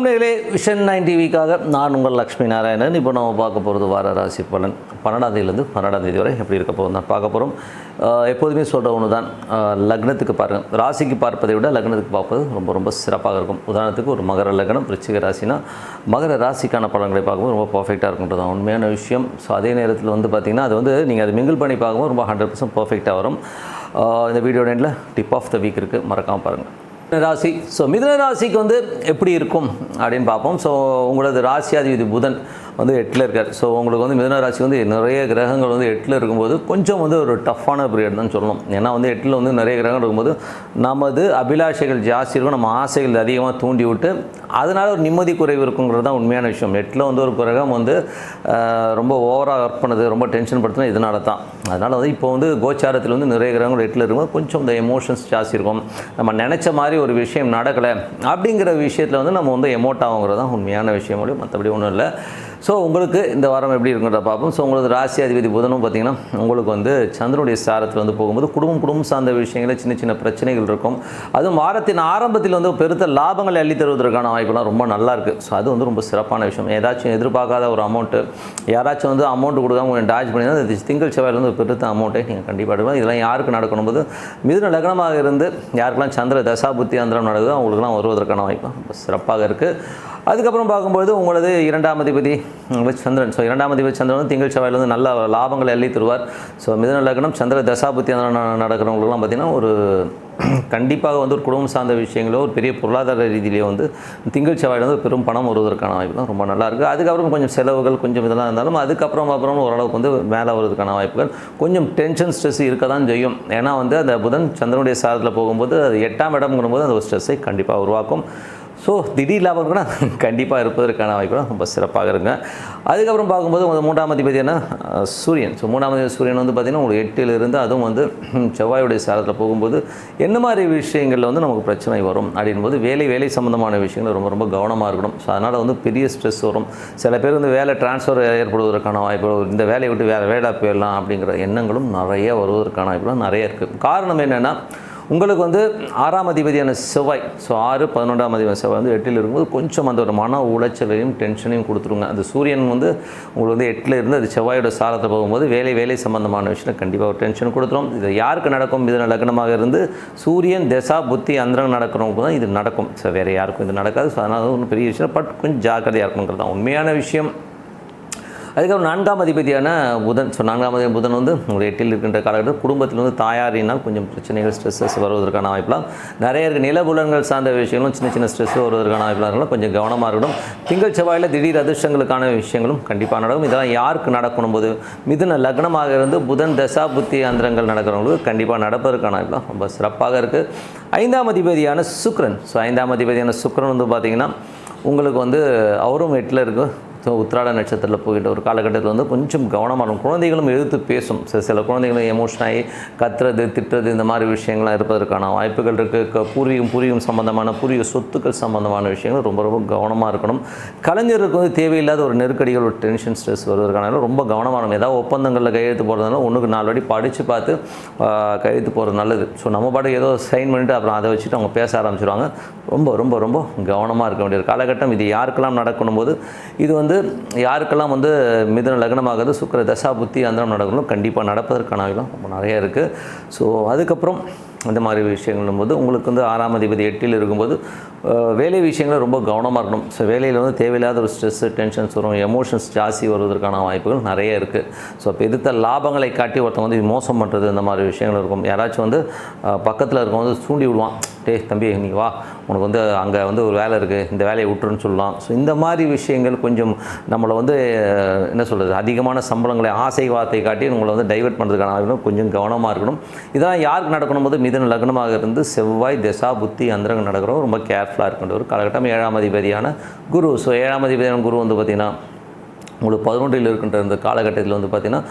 வணக்கம் நேர்களே vision nine டிவிக்காக நான் உங்கள் லக்ஷ்மி நாராயணன். இப்போ நம்ம பார்க்க போகிறது வார ராசி பலன். பன்னெண்டாம் தேதியிலேருந்து பன்னெண்டாம் தேதி வரை எப்படி இருக்க போகுது தான் பார்க்க போகிறோம் எப்போதுமே சொல்கிற ஒன்று தான் லக்னத்துக்கு பாருங்கள் ராசிக்கு பார்ப்பதை விட லக்னத்துக்கு பார்ப்பது ரொம்ப ரொம்ப சிறப்பாக இருக்கும். உதாரணத்துக்கு ஒரு மகர லக்னம் ரிச்சிக ராசினா மகர ராசிக்கான பலன்களை பார்க்கும்போது ரொம்ப பர்ஃபெக்டாக இருக்குன்றது தான் உண்மையான விஷயம். ஸோ அதே நேரத்தில் வந்து பார்த்திங்கன்னா அது வந்து நீங்கள் அது மிங்கிள் பண்ணி பார்க்கும்போது ரொம்ப ஹண்ட்ரட் பர்சன்ட் பர்ஃபெக்டாக வரும். இந்த வீடியோ எண்டில் டிப் ஆஃப் த வீக் இருக்குது மறக்காமல் பாருங்கள் ராசி ஸோ மிதுன ராசிக்கு வந்து எப்படி இருக்கும் அப்படின்னு பார்ப்போம். ஸோ உங்களது ராசியாதிபதி புதன். வந்து எட்டில் இருக்கார். ஸோ உங்களுக்கு வந்து மிதன ராசி வந்து நிறைய கிரகங்கள் வந்து எட்டில் இருக்கும்போது கொஞ்சம் வந்து ஒரு டஃப்பான பீரியட் தான் சொல்லணும். ஏன்னா வந்து எட்டில் வந்து நிறைய கிரகங்கள் இருக்கும்போது நமது அபிலாஷைகள் ஜாஸ்தி இருக்கும் நம்ம ஆசைகள் அதிகமாக தூண்டி விட்டு அதனால் ஒரு நிம்மதி குறைவு இருக்குங்கிறது தான் உண்மையான விஷயம். எட்டில் வந்து ஒரு கிரகம் வந்து ரொம்ப ஓவராக ஒர்க் பண்ணுது ரொம்ப டென்ஷன் படுத்துனா இதனால தான். அதனால் வந்து இப்போ வந்து கோச்சாரத்தில் வந்து நிறைய கிரகங்கள் எட்டில் இருக்கும்போது கொஞ்சம் இந்த எமோஷன்ஸ் ஜாஸ்தி இருக்கும். நம்ம நினச்ச மாதிரி ஒரு விஷயம் நடக்கலை அப்படிங்கிற விஷயத்தில் வந்து நம்ம வந்து எமோட் ஆகுங்கிறது தான் உண்மையான விஷயம். மற்றபடி ஒன்றும் இல்லை. ஸோ உங்களுக்கு இந்த வாரம் எப்படி இருக்குன்றத பார்ப்போம். ஸோ உங்களுக்கு ராசி அதிபதி புதனும் பார்த்தீங்கன்னா உங்களுக்கு வந்து சந்திரனுடைய சாரத்தில் வந்து போகும்போது குடும்பம் குடும்பம் சார்ந்த விஷயங்களில் சின்ன சின்ன பிரச்சனைகள் இருக்கும். அதுவும் வாரத்தின் ஆரம்பத்தில் வந்து பெருத்த லாபங்களை அள்ளி தருவதற்கான வாய்ப்புலாம் ரொம்ப நல்லா இருக்குது ஸோ அது வந்து ரொம்ப சிறப்பான விஷயம். ஏதாச்சும் எதிர்பார்க்காத ஒரு அமௌண்ட்டு யாராச்சும் வந்து அமௌண்ட் கொடுக்காம கொஞ்சம் டாச் பண்ணி அது திங்கள் செவ்வாயிலருந்து ஒரு பெருத்த அமௌண்ட்டை நீங்கள் கண்டிப்பாக எடுக்கலாம். இதெல்லாம் யாருக்கு நடக்கணும் போது மிதுன லக்னமாக இருந்து யாருக்கெல்லாம் சந்திர தசா புத்தி அந்தரம் நடக்குதோ அவங்களுக்குலாம் வருவதற்கான வாய்ப்பு ரொம்ப சிறப்பாக இருக்குது அதுக்கப்புறம் பார்க்கும்போது உங்களது இரண்டாம் அதிபதி சந்திரன். ஸோ இரண்டாம் அதிபதி சந்திரன் திங்கள் செவ்வாயில் வந்து நல்ல லாபங்களை அள்ளி தருவார். ஸோ மிதன லக்னம் சந்திர தசாபுத்தி நடக்கிறவங்களுக்குலாம் பார்த்திங்கன்னா ஒரு கண்டிப்பாக வந்து ஒரு குடும்பம் சார்ந்த விஷயங்களோ ஒரு பெரிய பொருளாதார ரீதியிலேயோ வந்து திங்கள் செவ்வாயில் வந்து பெரும் பணம் வருவதற்கான வாய்ப்புலாம் ரொம்ப நல்லாயிருக்கு அதுக்கப்புறம் கொஞ்சம் செலவுகள் கொஞ்சம் இதெல்லாம் இருந்தாலும் அதுக்கப்புறம் அப்புறம் ஓரளவுக்கு வந்து மேலே வருவதற்கான வாய்ப்புகள். கொஞ்சம் டென்ஷன் ஸ்ட்ரெஸ் இருக்க தான் செய்யும். ஏன்னா வந்து அந்த புதன் சந்திரனுடைய சாரத்தில் போகும்போது அது எட்டாம் இடம்ங்கும்போது அந்த ஒரு ஸ்ட்ரெஸ்ஸை கண்டிப்பாக உருவாக்கும். ஸோ திடீர் லாபம் கூட கண்டிப்பாக இருப்பதற்கான வாய்ப்புலாம் ரொம்ப சிறப்பாக இருங்க அதுக்கப்புறம் பார்க்கும்போது உங்கள் மூன்றாம் அதிபதி என்ன? சூரியன். ஸோ மூன்றாம் அதிபதி சூரியன் வந்து பார்த்திங்கன்னா உங்களுக்கு எட்டில் இருந்து அதுவும் வந்து செவ்வாயுடைய சாரத்தில் போகும்போது என்ன மாதிரி விஷயங்களில் வந்து நமக்கு பிரச்சனை வரும் அப்படின்போது வேலை வேலை சம்மந்தமான விஷயங்கள் ரொம்ப ரொம்ப கவனமாக இருக்கணும். ஸோ அதனால் வந்து பெரிய ஸ்ட்ரெஸ் வரும். சில பேர் வந்து வேலை டிரான்ஸ்ஃபர் ஏற்படுவதற்கான வாய்ப்பு இந்த வேலையை விட்டு வேறு வேலை போயிடலாம் அப்படிங்கிற எண்ணங்களும் நிறைய வருவதற்கான வாய்ப்புலாம் நிறைய இருக்குது காரணம் என்னென்னா உங்களுக்கு வந்து ஆறாம் அதிபதியான செவ்வாய் ஸோ ஆறு பதினொன்றாம் அதிபதி செவ்வாய் வந்து எட்டில் இருக்கும்போது கொஞ்சம் அந்த ஒரு மன உளைச்சலையும் டென்ஷனையும் கொடுத்துருங்க. அந்த சூரியன் வந்து உங்களுக்கு வந்து எட்டில் இருந்து அது செவ்வாயோட சாரத்தை போகும்போது வேலை வேலை சம்பந்தமான விஷயம் கண்டிப்பாக ஒரு டென்ஷன் கொடுத்துரும். இது யாருக்கு நடக்கும்? இது லக்னமாக இருந்து சூரியன் தசா புத்தி அந்தரங்க நடக்கிறவங்க தான் இது நடக்கும். ஸோ வேறு யாருக்கும் இது நடக்காது. ஸோ அதனால் ஒன்றும் பெரிய விஷயம் பட் கொஞ்சம் ஜாக்கிரதையாக இருக்கணுங்கிறது தான். உண்மையான விஷயம். அதுக்கப்புறம் நான்காம் அதிபதியான புதன் ஸோ நான்காம் அதிபதி புதன் வந்து உங்கள் எட்டில் இருக்கின்ற காலகட்டம் குடும்பத்தில் வந்து தாயாரினால் கொஞ்சம் பிரச்சனைகள் ஸ்ட்ரெஸ்ஸஸ் வருவதற்கான வாய்ப்பெலாம் நிறைய இருக்குது நிலபுலன்கள் சார்ந்த விஷயங்களும் சின்ன சின்ன ஸ்ட்ரெஸ் வருவதற்கான வாய்ப்பெலாம் இருக்கலாம் கொஞ்சம் கவனமாக இருக்கணும். திங்கள் செவ்வாயில் திடீர் அதிர்ஷ்டங்களுக்கான விஷயங்களும் கண்டிப்பாக நடக்கும். இதெல்லாம் யாருக்கு நடக்கணும்? போது மிதுன லக்னமாக இருந்து புதன் தசா புத்தி அந்தரங்கள் நடக்கிறவங்களுக்கு கண்டிப்பாக நடப்பதற்கான வாய்ப்பெலாம் ரொம்ப சிறப்பாக இருக்குது ஐந்தாம் அதிபதியான சுக்ரன் ஸோ ஐந்தாம் அதிபதியான சுக்ரன் வந்து பார்த்திங்கன்னா உங்களுக்கு வந்து அவரும் எட்டில் இருக்கும் ஸோ உத்திராட நட்சத்திரத்தில் போகின்ற ஒரு காலகட்டத்தில் வந்து கொஞ்சம் கவனமாக இருக்கும் குழந்தைகளும் எழுத்து பேசும். சில சில குழந்தைகளும் எமோஷன் ஆகி கத்துறது திட்டுறது இந்த மாதிரி விஷயங்கள்லாம் இருப்பதற்கான வாய்ப்புகள் இருக்குது பூர்வீகம் பூர்வீகம் சம்பந்தமான பூர்வீக சொத்துக்கள் சம்பந்தமான விஷயங்கள் ரொம்ப ரொம்ப கவனமாக இருக்கணும். கலைஞருக்கு வந்து தேவையில்லாத ஒரு நெருக்கடிகள் ஒரு டென்ஷன் ஸ்ட்ரெஸ் வருவதற்கான ரொம்ப கவனமாக இருக்கணும் ஏதாவது ஒப்பந்தங்களில் கையெழுத்து போகிறதுனால ஒன்றுக்கு நாலு வாட்டி படித்து பார்த்து கையெழுத்து போகிறது நல்லது. ஸோ நம்ம பாட்டு ஏதோ சைன் பண்ணிவிட்டு அப்புறம் அதை வச்சுட்டு அவங்க பேச ஆரம்பிச்சிருவாங்க. ரொம்ப ரொம்ப ரொம்ப கவனமாக இருக்க வேண்டிய ஒரு காலகட்டம். இது யாருக்கெல்லாம் நடக்கணும் போது இது வந்து வந்து யாருக்கெல்லாம் வந்து மிதன லக்னமாகுது சுக்கிர தசா புத்தி அந்த நடக்கணும் கண்டிப்பாக நடப்பதற்கான ஆயுதம் ரொம்ப நிறைய இருக்குது ஸோ அதுக்கப்புறம் இந்த மாதிரி விஷயங்களும் போது உங்களுக்கு வந்து ஆறாம் அதிபதி எட்டில் இருக்கும்போது வேலை விஷயங்கள் ரொம்ப கவனமாக இருக்கணும். ஸோ வேலையில் வந்து தேவையில்லாத ஒரு ஸ்ட்ரெஸ்ஸு டென்ஷன்ஸ் வரும் எமோஷன்ஸ் ஜாஸ்தி வருவதற்கான வாய்ப்புகள் நிறைய இருக்குது ஸோ இப்போ எதிர்த்த லாபங்களை காட்டி ஒருத்தன் வந்து மோசம் பண்ணுறது இந்த மாதிரி விஷயங்கள் இருக்கும். யாராச்சும் வந்து பக்கத்தில் இருக்கவங்க வந்து தூண்டி விடுவான். டே தம்பி நீ வா. உனக்கு வந்து அங்கே வந்து ஒரு வேலை இருக்குது இந்த வேலையை விட்டுருன்னு சொல்லலாம். ஸோ இந்த மாதிரி விஷயங்கள் கொஞ்சம் நம்மளை வந்து என்ன சொல்கிறது அதிகமான சம்பளங்களை ஆசை வார்த்தை காட்டி உங்களை வந்து டைவர்ட் பண்ணுறதுக்கான கொஞ்சம் கவனமாக இருக்கணும். இதெல்லாம் யாருக்கு நடக்கணும்? போது மிதன லக்னமாக இருந்து செவ்வாய் தசா புத்தி அந்தரங்க நடக்கிறோம் ரொம்ப கேர்ஃபுல்லாக இருக்கின்ற ஒரு காலகட்டம் ஏழாம் அதிபதியான குரு. ஸோ ஏழாம் அதிபதியான குரு வந்து பார்த்திங்கன்னா உங்களுக்கு பதினொன்றில் இருக்கின்ற இந்த காலகட்டத்தில் வந்து பார்த்திங்கன்னா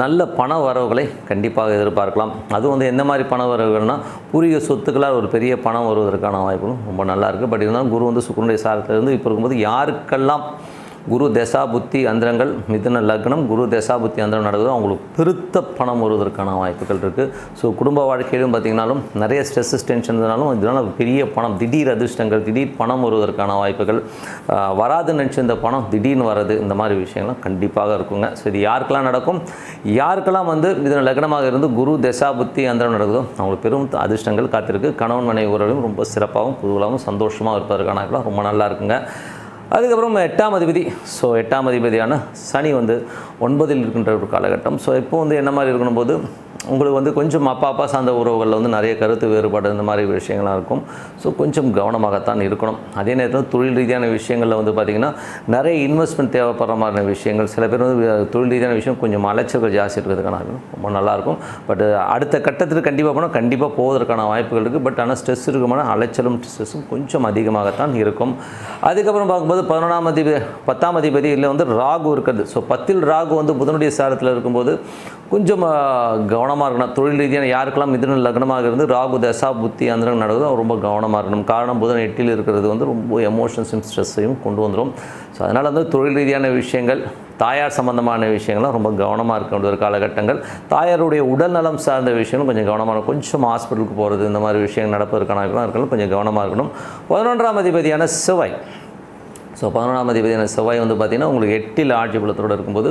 நல்ல பண வரவுகளை கண்டிப்பாக எதிர்பார்க்கலாம். அதுவும் வந்து எந்த மாதிரி பண வரவுகள்னால் பூர்வீக சொத்துக்களால் ஒரு பெரிய பணம் வருவதற்கான வாய்ப்புகளும் ரொம்ப நல்லாயிருக்கு பட் இருந்தாலும் குரு வந்து சுக்கரனுடைய சாரத்திலிருந்து இப்போ இருக்கும்போது யாருக்கெல்லாம் குரு தசா புத்தி அந்தரங்கள் மிதுன லக்னம் குரு தசா புத்தி அந்தரம் நடக்குது அவங்களுக்கு பெருத்த பணம் வருவதற்கான வாய்ப்புகள் இருக்குது ஸோ குடும்ப வாழ்க்கையிலும் பார்த்திங்கனாலும் நிறைய ஸ்ட்ரெஸ்ஸஸ் டென்ஷன் இருந்தாலும் இதனால் பெரிய பணம் திடீர் அதிர்ஷ்டங்கள் திடீர் பணம் வருவதற்கான வாய்ப்புகள். வராது நினச்சிருந்த பணம் திடீர்னு வர்றது இந்த மாதிரி விஷயங்கள்லாம் கண்டிப்பாக இருக்குங்க. ஸோ இது யாருக்கெல்லாம் நடக்கும்? யாருக்கெல்லாம் வந்து இதன் லக்னமாக இருந்து குரு தசா புத்தி அந்தரம் நடக்குதோ அவங்களுக்கு பெரும் அதிர்ஷ்டங்கள் காத்திருக்கு. கணவன் மனைவி உறவும் ரொம்ப சிறப்பாகவும் குதூகலாகவும் சந்தோஷமாக இருப்பதற்கான ரொம்ப நல்லா இருக்குங்க. அதுக்கப்புறம் எட்டாம் அதிபதி. ஸோ எட்டாம் அதிபதியான சனி வந்து ஒன்பதில் இருக்கின்ற ஒரு காலகட்டம். ஸோ இப்போ வந்து என்ன மாதிரி இருக்கணும் போது? உங்களுக்கு வந்து கொஞ்சம் அப்பா அப்பா சார்ந்த உறவுகளில் வந்து நிறைய கருத்து வேறுபாடு இந்த மாதிரி விஷயங்கள்லாம் இருக்கும். ஸோ கொஞ்சம் கவனமாகத்தான் இருக்கணும். அதே நேரத்தில் தொழில் ரீதியான விஷயங்களில் வந்து பார்த்திங்கன்னா நிறைய இன்வெஸ்ட்மெண்ட் தேவைப்படுற மாதிரியான விஷயங்கள் சில பேர் வந்து தொழில் ரீதியான விஷயம் கொஞ்சம் அலைச்சல்கள் ஜாஸ்தி இருக்கிறதுக்கான ரொம்ப நல்லாயிருக்கும். பட் அடுத்த கட்டத்தில் கண்டிப்பாக போனால் கண்டிப்பாக போவதற்கான வாய்ப்புகள் இருக்குது பட் ஆனால் ஸ்ட்ரெஸ் இருக்குமான அலைச்சலும் ஸ்ட்ரெஸ்ஸும் கொஞ்சம் அதிகமாகத்தான் இருக்கும். அதுக்கப்புறம் பார்க்கும்போது பதினொன்றாம் அதிபதி பத்தாம் அதிபதி இல்லை வந்து ராகு இருக்கிறது. ஸோ பத்தில் ராகு வந்து புதனுடைய சாரத்தில் இருக்கும்போது கொஞ்சம் கவனமாக இருக்கணும். தொழில் ரீதியான யாருக்கெல்லாம் மிதுன லக்னமாக இருந்து ராகு தசா புத்தி அந்த நடக்குதோ ரொம்ப கவனமாக இருக்கணும். காரணம் புதன் எட்டில் இருக்கிறது வந்து ரொம்ப எமோஷன்ஸையும் ஸ்ட்ரெஸ்ஸையும் கொண்டு வந்துடும் ஸோ அதனால் வந்து தொழில் ரீதியான விஷயங்கள் தாயார் சம்பந்தமான விஷயங்கள்லாம் ரொம்ப கவனமாக இருக்க வேண்டிய ஒரு காலகட்டங்கள். தாயாருடைய உடல் நலம் சார்ந்த விஷயங்களும் கொஞ்சம் கவனமாக இருக்கும் கொஞ்சம் ஹாஸ்பிட்டலுக்கு போகிறது இந்த மாதிரி விஷயங்கள் நடப்பதற்கான இருக்கணும். கொஞ்சம் கவனமாக இருக்கணும். பதினொன்றாம் அதிபதியான செவ்வாய். ஸோ பதினொன்றாம் அதிபதியான செவ்வாய் வந்து பார்த்திங்கன்னா உங்களுக்கு எட்டில் ஆட்சி பலத்தோடு இருக்கும்போது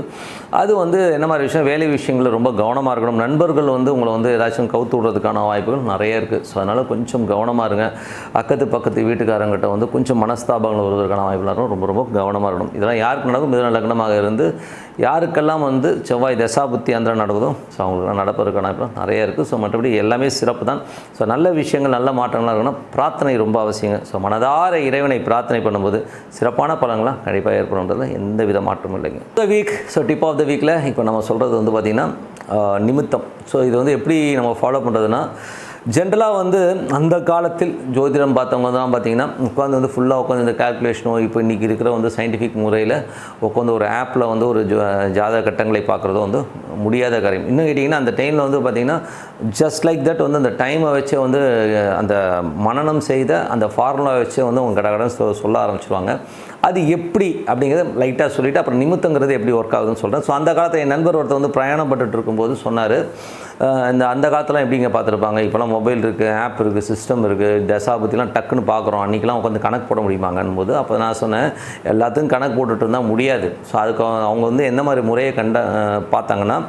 அது வந்து என்ன மாதிரி விஷயம்? வேலை விஷயங்களில் ரொம்ப கவனமாக இருக்கணும். நண்பர்கள் வந்து உங்களை வந்து ஏதாச்சும் கவுத்து விடுறதுக்கான வாய்ப்புகள் நிறைய இருக்குது ஸோ அதனால் கொஞ்சம் கவனமாக இருங்க. அக்கத்து பக்கத்து வீட்டுக்காரங்கிட்ட வந்து கொஞ்சம் மனஸ்தாபங்கள் வருவதற்கான வாய்ப்புலாம் இருக்கணும் ரொம்ப ரொம்ப கவனமாக இருக்கணும். இதெல்லாம் யாருக்கு நடக்கும்? மிதன லக்னமாக இருந்து யாருக்கெல்லாம் வந்து செவ்வாய் தசாபுத்தி அந்த நடக்குதோ ஸோ அவங்களுக்கு நடப்பதற்கான நிறைய இருக்குது. ஸோ மற்றபடி எல்லாமே சிறப்பு தான். ஸோ நல்ல விஷயங்கள் நல்ல மாற்றங்களாக இருக்கணும். பிரார்த்தனை ரொம்ப அவசியங்க. ஸோ மனதார இறைவனை பிரார்த்தனை பண்ணும்போது சிறப்பான பலங்களாக கண்டிப்பாக ஏற்படும்ன்றது எந்த வித மாற்றமும் இல்லைங்க. The week so tip of the வீக்கில் இப்போ நம்ம சொல்கிறது வந்து பார்த்திங்கன்னா நிமித்தம். ஸோ இது வந்து எப்படி நம்ம ஃபாலோ பண்ணுறதுன்னா ஜென்ரலாக வந்து அந்த காலத்தில் ஜோதிடம் பார்த்தவங்க தான் பார்த்தீங்கன்னா உட்காந்து வந்து ஃபுல்லாக உட்காந்து இந்த கால்குலேஷனோ இப்போ இன்றைக்கி இருக்கிற வந்து சயின்டிஃபிக் முறையில் உட்காந்து ஒரு ஆப்பில் வந்து ஒரு ஜோ ஜாதக கட்டங்களை பார்க்குறதோ வந்து முடியாத காரியம். இன்னும் கேட்டிங்கன்னா அந்த டைமில் வந்து பார்த்திங்கன்னா ஜஸ்ட் லைக் தட் வந்து அந்த டைமை வச்சே வந்து அந்த மனநம் செய்த அந்த ஃபார்முலா வச்சே வந்து அவங்க கடகடன் சொ- சொல்ல ஆரம்பிச்சிருவாங்க. அது எப்படி அப்படிங்கிறத லைட்டாக சொல்லிவிட்டு அப்புறம் நிமித்தங்கிறது எப்படி ஒர்க் ஆகுதுன்னு சொல்கிறேன் ஸோ அந்த காலத்தில் என் நண்பர் ஒருத்தர் வந்து பிரயாணப்பட்டுட்டு இருக்கும்போது சொன்னார் இந்த அந்த காலத்தில் எப்படிங்க பார்த்துருப்பாங்க? இப்போலாம் மொபைல் இருக்குது ஆப் இருக்குது சிஸ்டம் இருக்குது தசாபத்திலாம் டக்குன்னு பார்க்குறோம். அன்றைக்கெலாம் உட்காந்து கணக்கு போட முடியுமாங்கன்னு போது அப்போ நான் சொன்னேன் எல்லாத்துக்கும் கணக்கு போட்டுட்டு இருந்தால் முடியாது. ஸோ அதுக்கு அவங்க வந்து எந்த மாதிரி முறையை கண்ட பார்த்தாங்கன்னா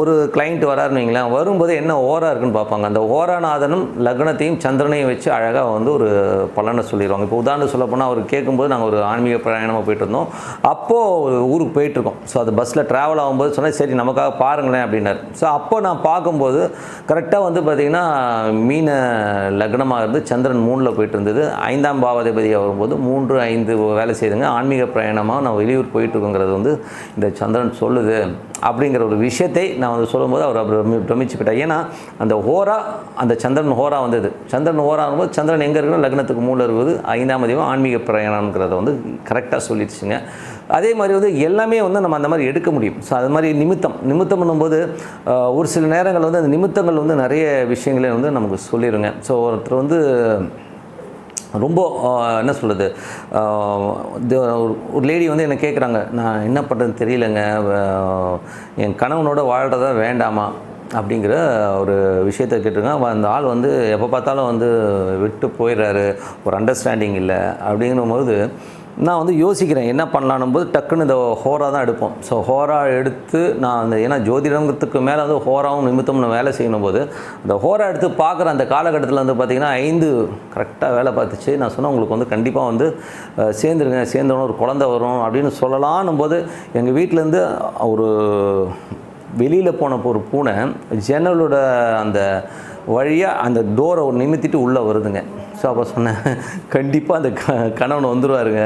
ஒரு கிளைண்ட் வராருன்னு வைங்களேன் வரும்போது என்ன ஓரா இருக்குன்னு பார்ப்பாங்க. அந்த ஓராநாதனும் லக்னத்தையும் சந்திரனையும் வச்சு அழகாக வந்து ஒரு பலனை சொல்லிடுவாங்க. இப்போ உதாரணம் சொல்லப்போனால் அவர் கேட்கும்போது நாங்கள் ஒரு ஆன்மீக பிரயாணமாக போயிட்டு இருந்தோம். அப்போது ஊருக்கு போயிட்டுருக்கோம் ஸோ அது பஸ்ஸில் ட்ராவல் ஆகும்போது சொன்னால் சரி நமக்காக பாருங்களேன் அப்படின்னாரு. ஸோ அப்போ நான் பார்க்கும்போது கரெக்டாக வந்து பார்த்திங்கன்னா மீன லக்னமாக இருந்து சந்திரன் மூணில் போயிட்டு இருந்தது. ஐந்தாம் பாவாதிபதியாக வரும்போது மூன்று ஐந்து வேலை செய்துங்க. ஆன்மீக பிரயாணமாக நான் வெளியூர் போயிட்டுருக்கோங்கிறது வந்து இந்த சந்திரன் சொல்லுது அப்படிங்கிற ஒரு விஷயத்தை நான் வந்து சொல்லும்போது அவர் அவர் பிரமி- பிரமிச்சு போயிட்டார் ஏன்னா அந்த ஹோரா அந்த சந்திரன் ஹோரா வந்தது. சந்திரன் ஹோராகும் போது சந்திரன் எங்கே இருக்குன்னா லக்னத்துக்கு மூல இருக்குது. ஐந்தாம் அதிகம் ஆன்மீக பிரயாணம்ங்கிறத வந்து கரெக்டாக சொல்லிடுச்சுங்க. அதே மாதிரி வந்து எல்லாமே வந்து நம்ம அந்த மாதிரி எடுக்க முடியும். ஸோ அது மாதிரி நிமித்தம். நிமித்தம் பண்ணும்போது ஒரு சில நேரங்கள் வந்து அந்த நிமித்தங்கள் வந்து நிறைய விஷயங்களை வந்து நமக்கு சொல்லிடுங்க ஸோ ஒருத்தர் வந்து ரொம்ப என்ன சொல்கிறது ஒரு லேடி வந்து என்னை கேட்குறாங்க நான் என்ன பண்ணுறதுன்னு தெரியலங்க என் கணவனோட வாழ்கிறதா வேண்டாமா? அப்படிங்கிற ஒரு விஷயத்தை கேட்டிருக்காங்க. அந்த ஆள் வந்து எப்போ பார்த்தாலும் வந்து விட்டு போயிடுறாரு ஒரு அண்டர்ஸ்டாண்டிங் இல்லை. அப்படிங்கும்போது நான் வந்து யோசிக்கிறேன் என்ன பண்ணலான்னும் போது டக்குன்னு இந்த ஹோரா தான் எடுப்போம். ஸோ ஹோரா எடுத்து நான் அந்த ஏன்னா ஜோதிடங்கிறதுக்கு மேலே வந்து ஹோராவும் நிமித்தமும் வேலை செய்யணும் போது அந்த ஹோரா எடுத்து பார்க்குற அந்த காலகட்டத்தில் வந்து பார்த்திங்கன்னா ஐந்து கரெக்டாக வேலை பார்த்துச்சு. நான் சொன்னேன் உங்களுக்கு வந்து கண்டிப்பாக வந்து சேர்ந்துருங்க சேர்ந்தவொடனே ஒரு குழந்தை வரும் அப்படின்னு சொல்லலான்னும் போது எங்கள் வீட்டிலேருந்து ஒரு வெளியில் போன ஒரு பூனை ஜன்னலோட அந்த வழியாக அந்த டோரை ஒரு நிமித்திட்டு உள்ளே வருதுங்க. ஸோ அப்போ சொன்னேன். கண்டிப்பாக அந்த க கணவன் வந்துடுவாருங்க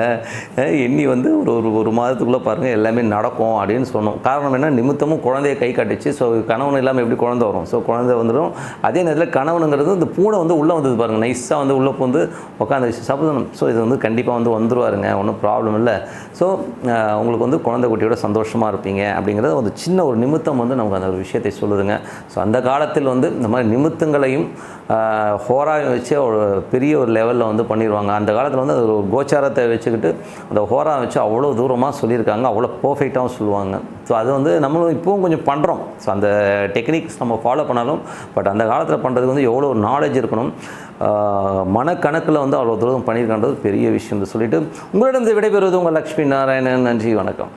எண்ணி வந்து ஒரு ஒரு ஒரு மாதத்துக்குள்ளே பாருங்கள் எல்லாமே நடக்கும் அப்படின்னு சொன்னோம். காரணம் என்ன? நிமித்தமும் குழந்தைய கை காட்டுச்சு. ஸோ கணவன் இல்லாமல் எப்படி குழந்தை வரும்? ஸோ குழந்தை வந்துடும். அதே நேரத்தில் கணவனுங்கிறது இந்த பூனை வந்து உள்ளே வந்தது பாருங்கள் நைஸாக வந்து உள்ளே வந்து உட்காந்துச்சு சப்போஸ் ஸோ இது வந்து கண்டிப்பாக வந்து வந்துருவாருங்க. ஒன்றும் ப்ராப்ளம் இல்லை. ஸோ உங்களுக்கு வந்து குழந்தை குட்டியோட சந்தோஷமாக இருப்பீங்க அப்படிங்கிறது ஒரு சின்ன ஒரு நிமித்தம் வந்து நமக்கு அந்த ஒரு விஷயத்தை சொல்லுதுங்க. ஸோ அந்த காலத்தில் வந்து இந்த மாதிரி நிமித்தங்களையும் ஹோராக வச்சு ஒரு பெரிய பெரிய ஒரு லெவலில் வந்து பண்ணிடுவாங்க அந்த காலத்தில் வந்து அது ஒரு கோச்சாரத்தை வச்சுக்கிட்டு அந்த ஹோரா வச்சு அவ்வளோ தூரமாக சொல்லியிருக்காங்க. அவ்வளோ பர்ஃபெக்டாகவும் சொல்லுவாங்க. ஸோ அது வந்து நம்மளும் இப்போவும் கொஞ்சம் பண்ணுறோம் ஸோ அந்த டெக்னிக்ஸ் நம்ம ஃபாலோ பண்ணாலும் பட் அந்த காலத்தில் பண்ணுறதுக்கு வந்து எவ்வளோ நாலேஜ் இருக்கணும். மனக்கணக்கில் வந்து அவ்வளோ தூரம் பண்ணியிருக்கான்றது பெரிய விஷயம் சொல்லிட்டு உங்களிடம் விடைபெறுவது உங்கள் லக்ஷ்மி நாராயணன். நன்றி வணக்கம்.